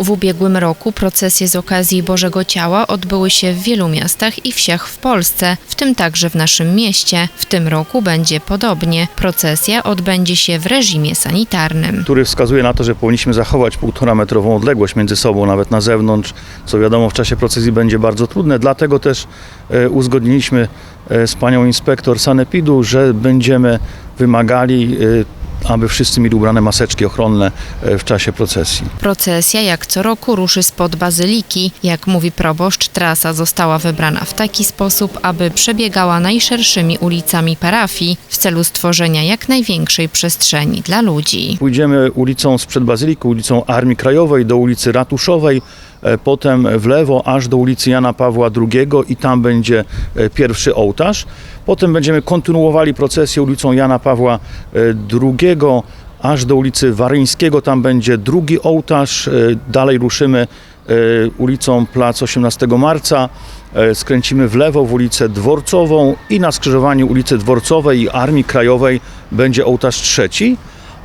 W ubiegłym roku procesje z okazji Bożego Ciała odbyły się w wielu miastach i wsiach w Polsce, w tym także w naszym mieście. W tym roku będzie podobnie. Procesja odbędzie się w reżimie sanitarnym. który wskazuje na to, że powinniśmy zachować półtora metrową odległość między sobą, nawet na zewnątrz, co wiadomo w czasie procesji będzie bardzo trudne. Dlatego też e, uzgodniliśmy e, z panią inspektor sanepidu, że będziemy wymagali, e, aby wszyscy mieli ubrane maseczki ochronne e, w czasie procesji. Procesja jak co roku ruszy spod bazyliki. Jak mówi proboszcz, trasa została wybrana w taki sposób, aby przebiegała najszerszymi ulicami parafii w celu stworzenia jak największej przestrzeni dla ludzi. Pójdziemy ulicą sprzed Bazyliku, ulicą Armii Krajowej do ulicy Ratuszowej, potem w lewo aż do ulicy Jana Pawła II i tam będzie e, pierwszy ołtarz. Potem będziemy kontynuowali procesję ulicą Jana Pawła e, II aż do ulicy Waryńskiego, tam będzie drugi ołtarz. E, Dalej ruszymy e, ulicą Plac 18 Marca, e, skręcimy w lewo w ulicę Dworcową i na skrzyżowaniu ulicy Dworcowej i Armii Krajowej będzie ołtarz trzeci.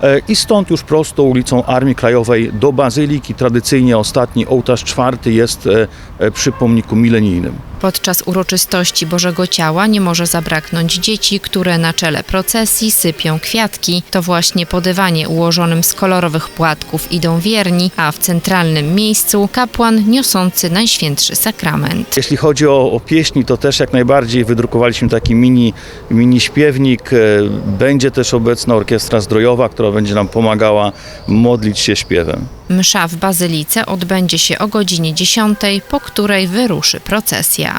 E, I stąd już prosto ulicą Armii Krajowej do Bazyliki. Tradycyjnie ostatni ołtarz czwarty jest e, e, przy pomniku milenijnym. Podczas uroczystości Bożego Ciała nie może zabraknąć dzieci, które na czele procesji sypią kwiatki. To właśnie po dywanie ułożonym z kolorowych płatków idą wierni, a w centralnym miejscu kapłan niosący Najświętszy Sakrament. Jeśli chodzi o, o pieśni, to też jak najbardziej wydrukowaliśmy taki mini, mini śpiewnik. E, Będzie też obecna orkiestra zdrojowa, która będzie nam pomagała modlić się śpiewem. Msza w Bazylice odbędzie się o godzinie 10, po której wyruszy procesja.